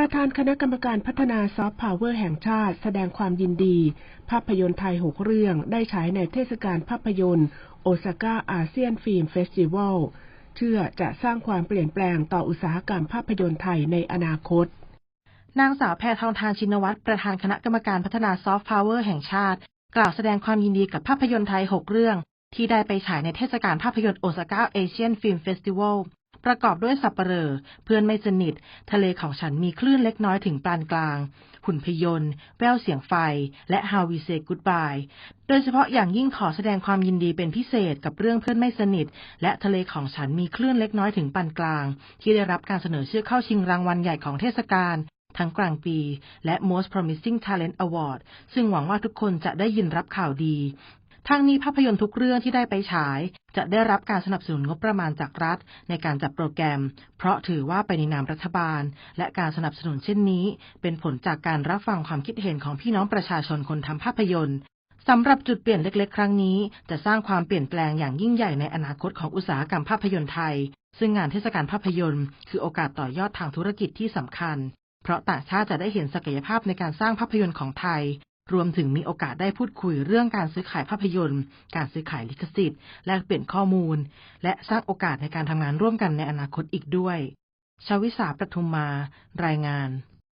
ประธานคณะกรรมการพัฒนาซอฟต์พาวเวอร์แห่งชาติ แสดงความยินดี ภาพยนตร์ไทย6เรื่องได้ฉายในเทศกาลภาพยนตร์โอซาก้าอาเซียนฟิล์มเฟสติวัลเชื่อจะสร้างความเปลี่ยนแปลงต่ออุตสาหกรรมภาพยนตร์ไทยในอนาคต นางสาวแพทองทานชินวัตรประธานคณะกรรมการพัฒนาซอฟต์พาวเวอร์แห่งชาติ กล่าวแสดงความยินดีกับภาพยนตร์ไทย6เรื่อง ที่ได้ไปฉายในเทศกาลภาพยนตร์โอซาก้าเอเชียนฟิล์มเฟสติวัล ประกอบด้วยสับปเปลอเพื่อนไม่สนิท ทะเลของฉันมีคลื่นเล็กน้อยถึงปานกลาง หุ่นพยนต์แววเสียงไฟ และ How We Say Goodbye โดยเฉพาะอย่างยิ่งขอแสดงความยินดีเป็นพิเศษกับเรื่องเพื่อนไม่สนิท และทะเลของฉันมีคลื่นเล็กน้อยถึงปานกลาง ที่ได้รับการเสนอชื่อเข้าชิงรางวัลใหญ่ของเทศกาลทั้งกลางปีและ Most Promising Talent Award ซึ่งหวังว่าทุกคนจะได้ยินรับข่าวดี ทั้งนี้ภาพยนตร์ทุกเรื่องที่ได้ไปฉาย จะได้รับการสนับสนุนงบประมาณจากรัฐ ในการจัดโปรแกรม เพราะถือว่าไปในนามรัฐบาล และการสนับสนุนเช่นนี้ เป็นผลจากการรับฟังความคิดเห็นของพี่น้องประชาชนคนทำภาพยนตร์สำหรับจุดเปลี่ยนเล็ก ๆ ครั้งนี้ จะสร้างความเปลี่ยนแปลงอย่างยิ่งใหญ่ในอนาคตของอุตสาหกรรมภาพยนตร์ไทย ซึ่งงานเทศกาลภาพยนตร์ คือโอกาสต่อยอดทางธุรกิจที่สำคัญ เพราะต่างชาติจะได้เห็นศักยภาพในการสร้างภาพยนตร์ของไทย รวมถึงมีโอกาสได้พูดคุยเรื่องการซื้อขายภาพยนตร์ การซื้อขายลิขสิทธิ์ แลกเปลี่ยนข้อมูล และสร้างโอกาสในการทำงานร่วมกันในอนาคตอีกด้วย ชาวิสาประทุมมา รายงาน